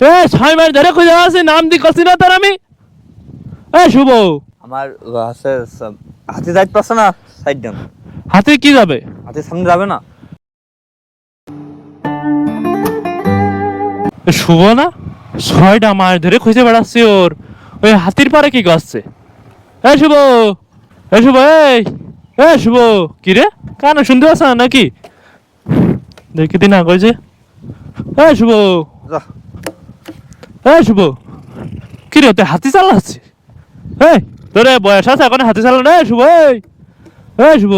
এ ছয় মাস ধরে খুঁজে আছি নাম দি কছি না তোর আমি। এ শুভ। আমার আছে সব- হাতি যাইতে পারছে না সাইড ডান হাতে কি যাবে? হাতি সামনে যাবে না। শুভ না? ছয়টা মাস ধরে খুঁজে বেড়াচ্ছি ওর। ওই হাতির পারে কি করছে? এ শুভ। এ শুভ এই। এ শুভ। কি রে? কানে শুনতে পাচ্ছ না নাকি? দেখি দিন আগে যে। এ শুভ। যা। শুভ কি রে তুই হাতি চালাচ্ছিস এই তোরে বয়স আছে এখন হাতি চালানো এ শুভ এই এ শুভ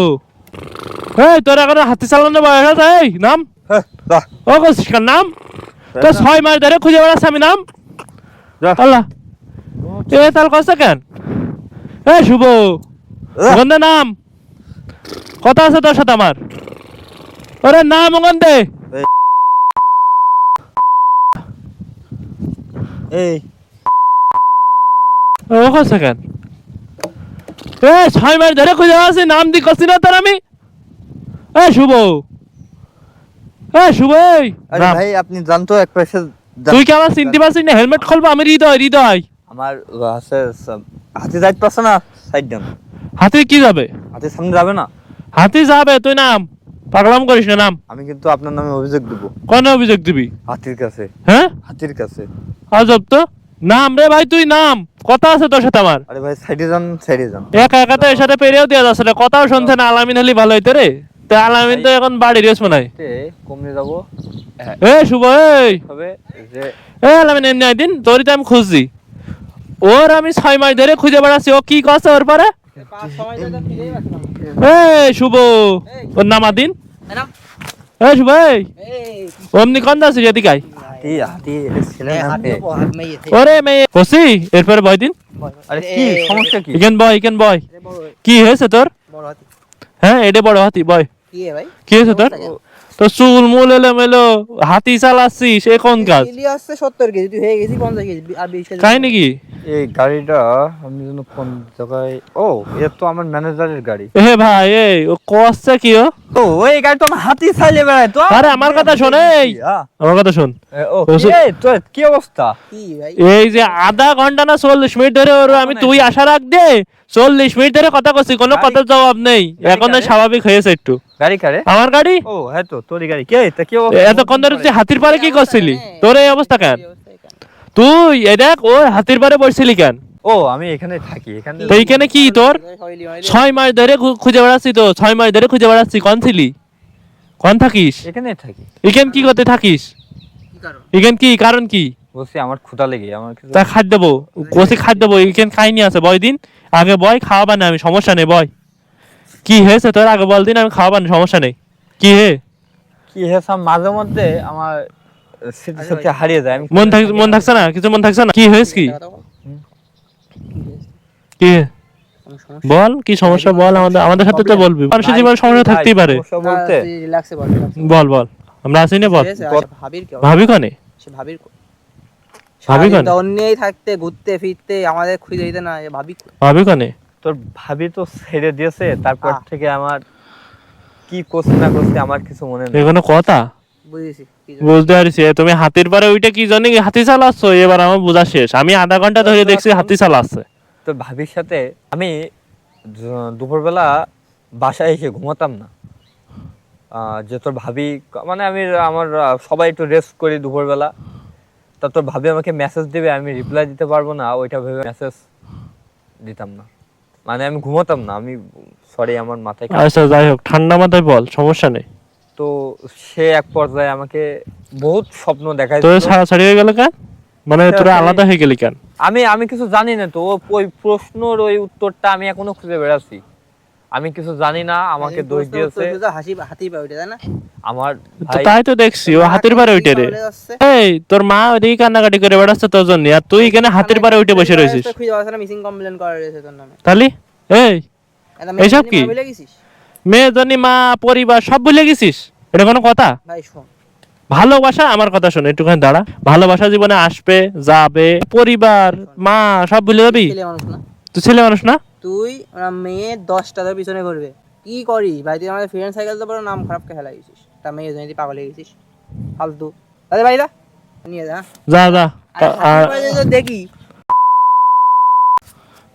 এই তোর এখন হাতি চালানো বয়স আছে এই নাম? হ্যাঁ ও নাম? তো ছয় মাস ধরে খুঁজে বেড়াচ্ছে আমি নাম? যা। আল্লাহ। এ তাহলে কষ্ট কেন? এ শুভ যা। গন্ধে নাম? কথা আছে তোর সাথে আমার। ওরে নাম গন্ধে এই। ও কষ্ট কেন এ ছয় মাস ধরে খুঁজে আছি নাম দি করছি না তোর আমি? এ শুভ। এ শুভ আরে নাম। ভাই আপনি জানতো এক পাশে। তুই কি আমার চিনতে পারছিস না? হেলমেট খুলবো আমি হৃদয় হৃদয়। আমার হাতি যাইতে পারছে না সাইড। হাতি কি যাবে? হাতি সামনে যাবে না। হাতি যাবে তুই নাম? পাগলাম করিস না নাম। আমি কিন্তু আপনার নামে অভিযোগ দেবো। কোন অভিযোগ দিবি? হাতির কাছে। হ্যাঁ? হাতির কাছে। আজব তো। নাম রে ভাই তুই নাম। কথা আছে তোর সাথে আমার। আরে ভাই সাইডে যান সাইডে যান। একা একা তো এর সাথে পেরেও দেওয়া যাচ্ছে না। কথাও শুনছে না আলামিন হলি ভালো হইতো রে। তো আলামিন তো এখন বাড়ি রেস মনে হয়। তে কমে যাব? এ শুভ এই। হবে যে এ আলামিন এমনি একদিন তোরই তো আমি খুঁজছি। ওর আমি ছয় মাস ধরে খুঁজে বেড়াচ্ছি। ও কি করছে ওর পরে? এ শুভ। ওর নাম আদিন এ শুভ এই। অমনি কন দাস মেয়ে। ওরে মেয়ে। হসি এরপরে বয় দিন। আরে কি সমস্যা কি? ইকেন বয় ইকেন বয়। কি হয়েছে তোর? হ্যাঁ এটা বড় হাতি বয়। কি হয়েছে তোর? তো চুল মুল এলো মেলো হাতি চালাচ্ছিস এ কোন কাজ? আসছে সত্তর কেজি তুই হয়ে গেছি পঞ্চাশ কেজি আর বিশ কেজি। তাই নাকি? এই গাড়িটা আমি যেন কোন জায়গায় ও এটা তো আমার ম্যানেজারের গাড়ি। এ ভাই এই ও কষ্টে কি ও? ও ওই গাড়ি তো আমার হাতি চাইলে বেড়ায় তো আরে আমার কথা শোন এই। আমার কথা শোন। এ, ও ও কি অবস্থা? এই যে আধা ঘণ্টা না চল্লিশ মিনিট ধরে ওর আমি তুই আশা রাখ দে চল্লিশ মিনিট ধরে কথা করছি কোনো কথার জবাব নেই। এখন স্বাভাবিক হয়েছে একটু। গাড়ি কারে? আমার গাড়ি? ও হ্যাঁ তো তোরই গাড়ি। কে তা কি এতক্ষণ ধরে তুই হাতির পারে কি করছিলি? তোর এই অবস্থা কেন? তুই এ দেখ ও হাতির পারে বসছিলি কেন? ও আমি এখানে থাকি এখানে তো এইখানে কি তোর। ছয় মাস ধরে খুঁজে বেড়াচ্ছি তো ছয় মাস ধরে খুঁজে বেড়াচ্ছি। কন ছিলি? কন থাকিস? এখানে থাকি। ইকেন কি করতে থাকিস? কি কারণ? কি? কারণ কি? বলছি আমার ক্ষুধা লেগে আমার তা খাদ্য দেবো কোসি খাদ্য দেবো ইকেন খাইনি আছে বয় দিন। আগে বয় খাওয়াবা না আমি সমস্যা নেই বয়। কি হয়েছে তোর? আগে বল দিন আমি খাওয়াবা না সমস্যা নেই। কি হে? কি হয়েছে মাঝে মধ্যে আমার স্মৃতি শক্তি হারিয়ে যায় মন থাক মন থাকছে না? কিছু মন থাকছে না? কি হয়েছে কি? কি? বল কি সমস্যা? বল আমাদের আমাদের সাথে তো বলবি। মানুষের জীবনে সমস্যা থাকতেই পারে। বল, বল। আমরা আসি না বল? ভাবি কনে? সে ভাবির ভাবি সারাদিন কেন? অন্যেই থাকতে ঘুরতে ফিরতে আমাদের খুঁজে দিতে না ভাবি ভাবি কনে? তোর ভাবি তো ছেড়ে দিয়েছে তারপর থেকে আমার কি করছে না করছে আমার কিছু মনে নেই। কথা? বুঝেছি বুঝতে পারছি তুমি হাতির পারে ওইটা কি জানি হাতি চালাচ্ছ? এবার আমার বোঝা শেষ। আমি আধা ঘণ্টা ধরে দেখছি হাতি চালাচ্ছে। তো ভাবির সাথে আমি দুপুরবেলা বাসায় এসে ঘুমাতাম না। আহ, যে তোর ভাবি মানে আমি আমার সবাই একটু রেস্ট করি দুপুরবেলা। তা তোর ভাবি আমাকে মেসেজ দিবে আমি রিপ্লাই দিতে পারব না ওইটা ভেবে মেসেজ দিতাম না। মানে আমি ঘুমাতাম না আমি সরি আমার মাথায় আচ্ছা যাই হোক ঠান্ডা মাথায় বল সমস্যা নেই। তো সে এক পর্যায়ে আমাকে বহুত স্বপ্ন দেখায় তোর ছাড়াছাড়ি হয়ে গেল কেন? মানে তোরা আলাদা হয়ে গেলি কেন? আমি আমি কিছু জানি না তো ওই প্রশ্নর ওই উত্তরটা আমি এখনও খুঁজে বেড়াচ্ছি। আমি কিছু জানি না আমাকে দোষ দিয়েছে। হাসি হাতি পায় ওইটা, না? আমার তাই তো দেখছি ও হাতির পারে উঠে রে। এই তোর মা ওইদিকে কান্নাকাটি করে বেড়াচ্ছে তোর জন্য আর তুই এখানে হাতির পারে উঠে বসে রয়েছিস। করা রয়েছে তোর নামে। তাহলে? এই এইসব মেয়ে কি? মেয়ে জন্য মা পরিবার সব ভুলে গেছিস? এটা কোনো কথা? ভাই শোন, ভালোবাসা আমার কথা শোন একটুখানি দাঁড়া। ভালোবাসা জীবনে আসবে যাবে পরিবার মা সব ভুলে যাবি? ছেলে মানুষ না। তুই ছেলে মানুষ না? তুই ওরা মেয়ে দশটা তোর পিছনে ঘুরবে। কি করি ভাই তুই আমাদের ফ্রেন্ড সাইকেল তো বড় নাম খারাপ খেলা গেছিস তা মেয়ে জন্য তুই পাগল হয়ে গেছিস। ফালতু। তাদের বাড়িটা নিয়ে যা। যা যা। আর আর দেখি।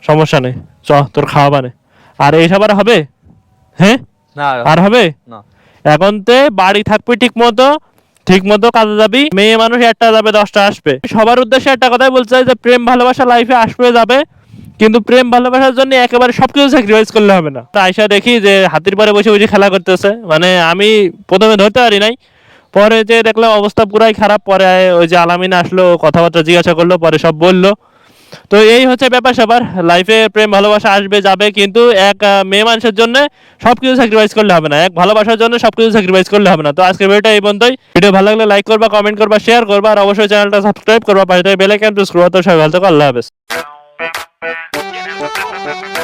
সমস্যা নেই। চ তোর খাওয়া বানে। আর এইসব আর হবে? হ্যাঁ? না আর হবে? না। এখন তে বাড়ি থাকবি ঠিক মতো ঠিক মতো কাজে যাবি। মেয়ে মানুষ একটা যাবে দশটা আসবে। সবার উদ্দেশ্যে একটা কথাই বলতে চাই যে প্রেম ভালোবাসা লাইফে আসবে যাবে। কিন্তু প্রেম ভালোবাসার জন্য একেবারে সবকিছু স্যাক্রিফাইস করলে হবে না। তা আইসা দেখি যে হাতির পরে বসে বসে খেলা করতেছে। মানে আমি প্রথমে ধরতে পারি নাই। পরে যে দেখলাম অবস্থা পুরাই খারাপ। পরে ওই যে আলামিন আসলো, কথাবার্তা জিজ্ঞাসা করল, পরে সব বলল। তো এই হচ্ছে ব্যাপার স্যাপার। লাইফে প্রেম ভালোবাসা আসবে, যাবে, কিন্তু এক মেয়ে মানুষের জন্য সবকিছু স্যাক্রিফাইস করলে হবে না। এক ভালোবাসার জন্য সবকিছু স্যাক্রিফাইস করলে হবে না। তো আজকের ভিডিওটা এই পর্যন্তই। ভিডিও ভালো লাগলে লাইক করবা কমেন্ট করবা শেয়ার করবা, আর অবশ্যই চ্যানেলটা সাবস্ক্রাইব করবা। পাশে বেল আইকন প্রেস করবা তো সবাই ভালো থাকো, আল্লাহ হাফেজ। Bye.